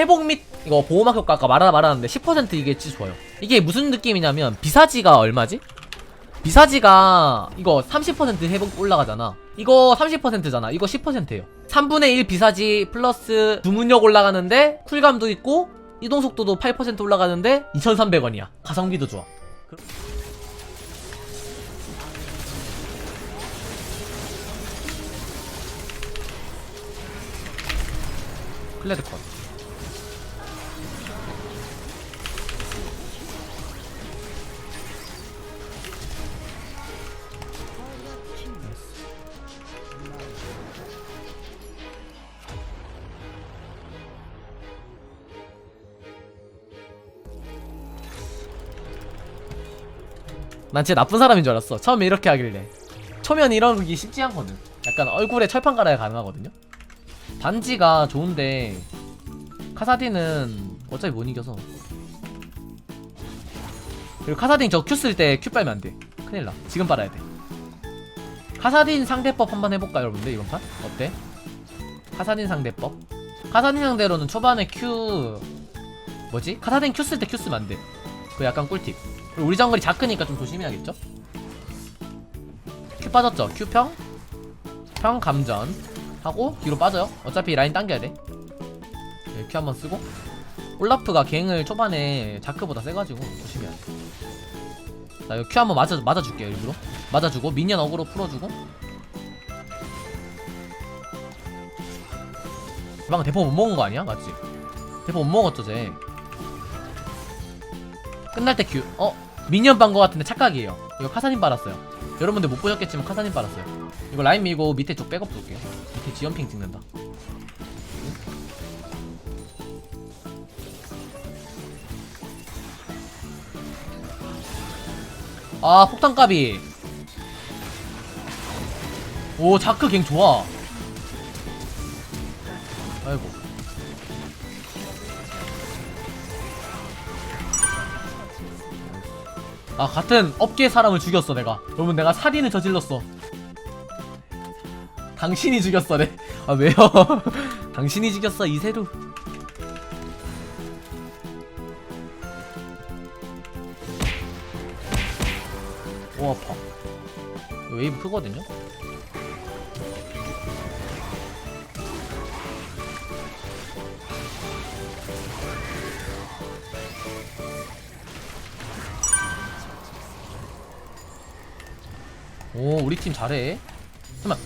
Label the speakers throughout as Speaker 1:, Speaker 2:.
Speaker 1: 회복 및 이거 보호막 효과 아까 말하 말하는데 10% 이게 진짜 좋아요. 이게 무슨 느낌이냐면 비사지가 얼마지? 비사지가 이거 30% 회복 올라가잖아. 이거 30%잖아. 이거 10%예요. 3분의 1 비사지 플러스 주문력 올라가는데 쿨감도 있고 이동 속도도 8% 올라가는데 2,300원이야. 가성비도 좋아. 클레드 컷. 난 진짜 나쁜 사람인 줄 알았어. 처음에 이렇게 하길래. 초면 이러기 쉽지 않거든. 약간 얼굴에 철판 갈아야 가능하거든요. 반지가 좋은데 카사딘은 어차피 못 이겨서. 그리고 카사딘 저큐쓸때큐 빨면 안 돼. 큰일 나. 지금 빨아야 돼. 카사딘 상대법 한번 해볼까 여러분들 이번 판? 어때? 카사딘 상대법. 카사딘 상대로는 초반에 큐 뭐지? 카사딘 큐쓸때큐 쓰면 안 돼. 그 약간 꿀팁. 우리 정글이 작으니까 좀 조심해야겠죠? 큐 빠졌죠? 큐평? 평 감전 하고 뒤로 빠져요 어차피 라인 당겨야 돼 네, 큐 한번 쓰고 올라프가 갱을 초반에 자크보다 세가지고 조심해야 돼나 이거 큐 한번 맞아, 맞아줄게요 일부러 맞아주고 미니언 어그로 풀어주고 방금 대포 못 먹은 거 아니야? 맞지? 대포 못 먹었죠 쟤 끝날 때 큐. 어? 미니언 빤 거 같은데 착각이에요. 이거 카사딘 빨았어요. 여러분들 못 보셨겠지만 카사딘 빨았어요. 이거 라인 밀고 밑에 쪽 백업 볼게요. 밑에 지연핑 찍는다. 아 폭탄 까비. 오 자크 갱 좋아. 아이고. 아 같은 업계 사람을 죽였어 내가. 여러분 내가 살인을 저질렀어. 당신이 죽였어 네. 아 왜요? 당신이 죽였어 이세루 오 아파 웨이브 크거든요 오 우리 팀 잘해. 잠깐만.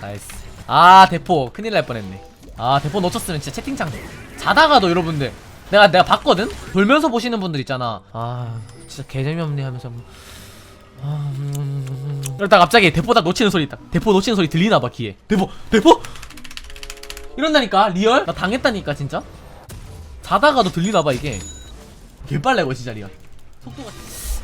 Speaker 1: 나이스. 아 대포. 큰일 날 뻔했네. 아 대포 놓쳤으면 진짜 채팅창 자다가도 여러분들. 내가 내가 봤거든? 돌면서 보시는 분들 있잖아. 아 진짜 개재미없네 하면서 뭐, 아, 음, 음, 음. 이러다 갑자기 대포 딱 놓치는 소리 딱 대포 놓치는 소리 들리나봐 귀에. 대포 대포? 이런다니까? 리얼? 나 당했다니까 진짜? 자다가도 들리나봐 이게. 개빨래고 진짜 리얼. 속도가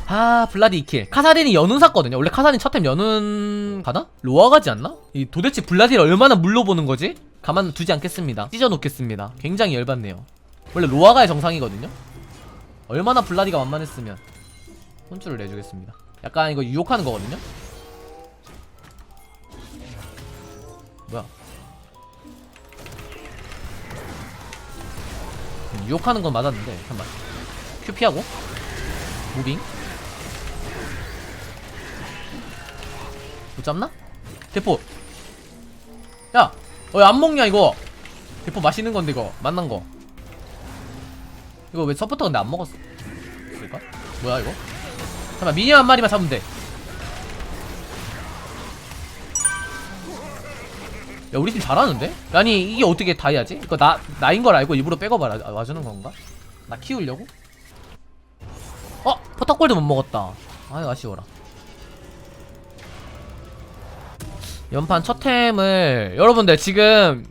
Speaker 1: 아 블라디 2킬. 카사딘이 연운 샀거든요. 원래 카사딘 첫 템 연운 가나? 로아 가지 않나? 이 도대체 블라디를 얼마나 물러보는 거지? 가만 두지 않겠습니다. 찢어 놓겠습니다. 굉장히 열받네요. 원래 로아가의 정상이거든요? 얼마나 블라디가 만만했으면 혼쭐을 내주겠습니다. 약간 이거 유혹하는 거거든요? 뭐야? 음, 유혹하는 건 맞았는데 잠깐만. 큐 피하고? 무빙 잡나? 대포 야! 어, 왜안 먹냐 이거 대포 맛있는 건데 이거 만난 거 이거 왜 서포터 근데 안 먹었어? 그럴까? 뭐야 이거? 잠깐만 미니언 한 마리만 잡으면 돼 야, 우리 팀 잘하는데? 아니, 이게 어떻게 다이아지? 이거 나, 나인 걸 알고 일부러 백업 와, 와주는 건가? 나 키우려고? 어? 포탑골드 못 먹었다. 아유, 아쉬워라. 연판 첫 템을, 여러분들 지금,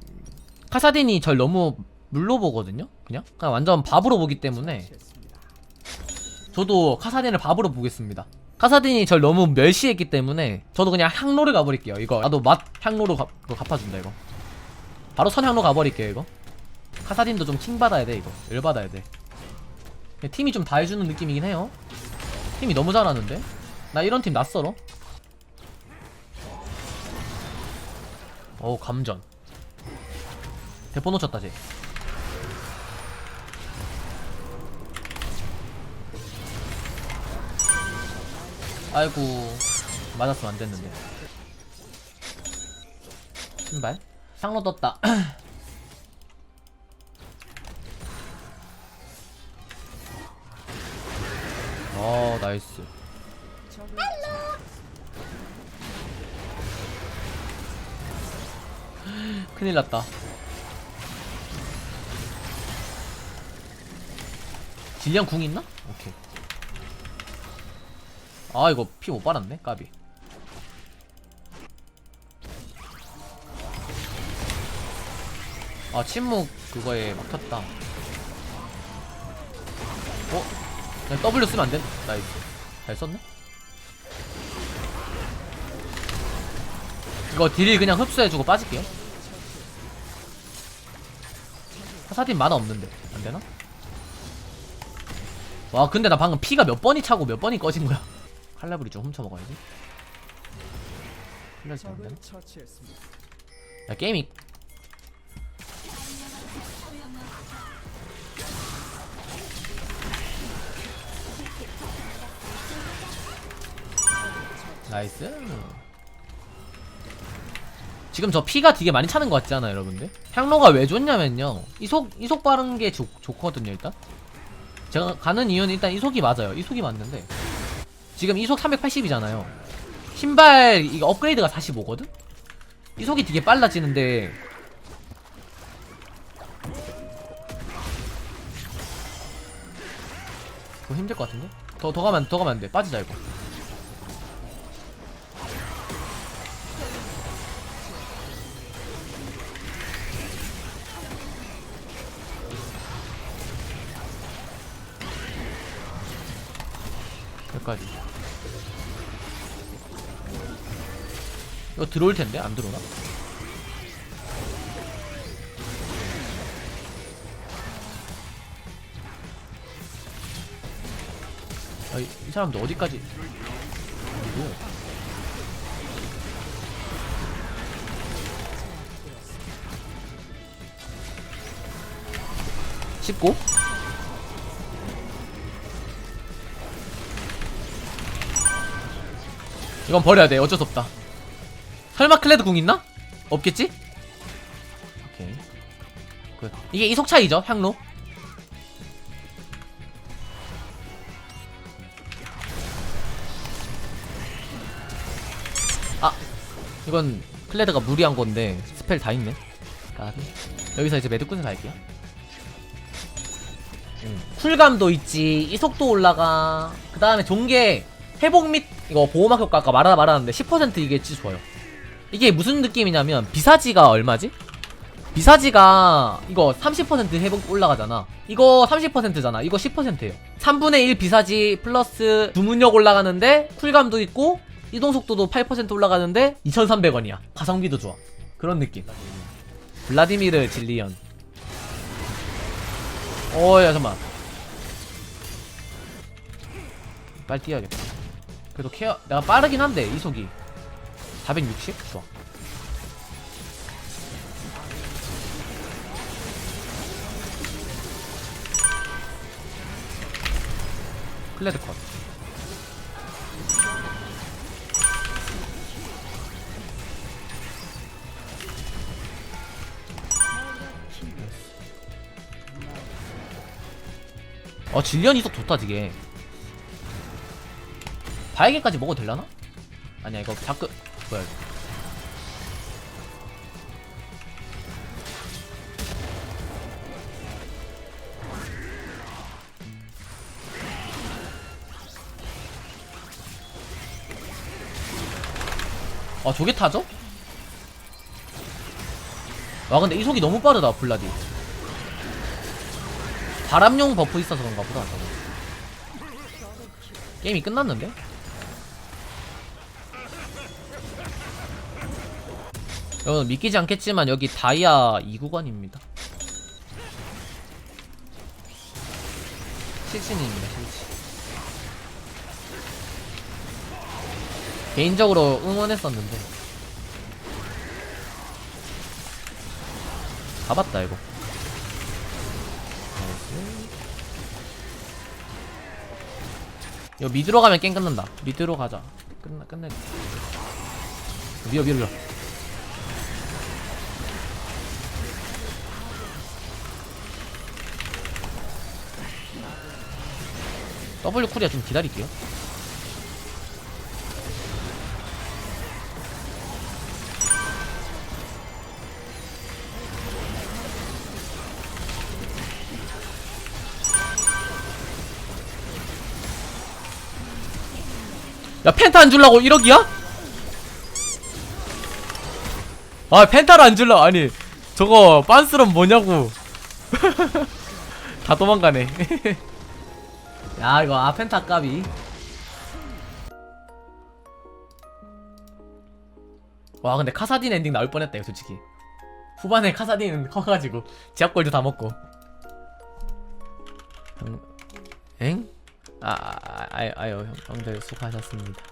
Speaker 1: 카사딘이 절 너무 물로 보거든요? 그냥? 그냥 완전 밥으로 보기 때문에. 저도 카사딘을 밥으로 보겠습니다. 카사딘이 절 너무 멸시했기 때문에 저도 그냥 향로를 가버릴게요. 이거 나도 맛 향로로 가, 갚아준다 이거. 바로 선향로 가버릴게요 이거. 카사딘도 좀 킹받아야 돼 이거. 열받아야 돼. 팀이 좀 다 해주는 느낌이긴 해요. 팀이 너무 잘하는데? 나 이런 팀 낯설어. 어우 감전. 대포 놓쳤다 쟤. 아이고 맞았으면 안됐는데. 신발? 상로 떴다. 어 나이스. 큰일 났다 질량 궁 있나? 오케이 아 이거 피 못 빨았네 까비 아 침묵 그거에 막혔다 어? 그냥 W 쓰면 안 돼? 나이스 잘 썼네? 이거 딜 그냥 흡수해주고 빠질게요 사사딘 만화 없는데 안되나? 와 근데 나 방금 피가 몇 번이 차고 몇 번이 꺼진 거야 칼라브리 좀 훔쳐 먹어야지 클래스 안 되나?
Speaker 2: 적을 처치했습니다.
Speaker 1: 야 게임이 나이스 지금 저 피가 되게 많이 차는 것 같지 않아요 여러분들? 향로가 왜 좋냐면요 이속 이속 빠른 게 좋, 좋거든요 일단 제가 가는 이유는 일단 이속이 맞아요 이속이 맞는데 지금 이속 380이잖아요 신발 이거 업그레이드가 45거든? 이속이 되게 빨라지는데 그거 힘들 것 같은데? 더, 더 가면, 더 가면 안 돼. 빠지자, 이거. 여기까지. 이거 들어올 텐데? 안 들어오나? 아, 이, 이 사람들 어디까지? 그리고 씹고 이건 버려야 돼. 어쩔 수 없다. 설마 클레드 궁 있나? 없겠지? 오케이. 굿. 이게 이속 차이죠 향로. 아 이건 클레드가 무리한 건데 스펠 다 있네. 까비. 여기서 이제 매듭꾼을 갈게요. 음, 쿨감도 있지. 이속도 올라가. 그 다음에 종계 회복 및 이거 보호막 효과 아까 말하다 말았는데 10% 이게 진짜 좋아요. 이게 무슨 느낌이냐면 비사지가 얼마지? 비사지가 이거 30% 회복 올라가잖아. 이거 30%잖아. 이거 10%예요. 3분의 1 비사지 플러스 주문력 올라가는데 쿨감도 있고 이동속도도 8% 올라가는데 2300원이야. 가성비도 좋아. 그런 느낌. 블라디미르 질리언. 어야 잠만. 빨리 뛰어야겠다 그래도 케어 내가 빠르긴 한데 이속이. 460? 좋아. 클레드 컷. 어 질리언 이속 좋다 되게 바에게까지 먹어도 될라나? 아니야 이거 자꾸 뭐야. 아 저게 타죠? 와 근데 이속이 너무 빠르다 블라디 바람용 버프 있어서 그런가 보다 저거 게임이 끝났는데? 여러분 믿기지 않겠지만 여기 다이아 2구간입니다. 실신입니다 실신 개인적으로 응원했었는데. 가봤다 이거. 이거 미드로 가면 게임 끝난다. 미드로 가자. 끝나 끝내. 밀어 밀어 밀어 W 쿨이야 좀 기다릴게요. 야 펜타 안 줄라고 1억이야? 아 펜타를 안 줄라 아니 저거 빤스런 뭐냐고. 다 도망가네 야 이거 아 펜타 까비 와 근데 카사딘 엔딩 나올 뻔했다 이거 솔직히 후반에 카사딘 커가지고 지압골도 다 먹고 음, 엥? 아, 아, 아, 아유, 형, 형들 수고하셨습니다.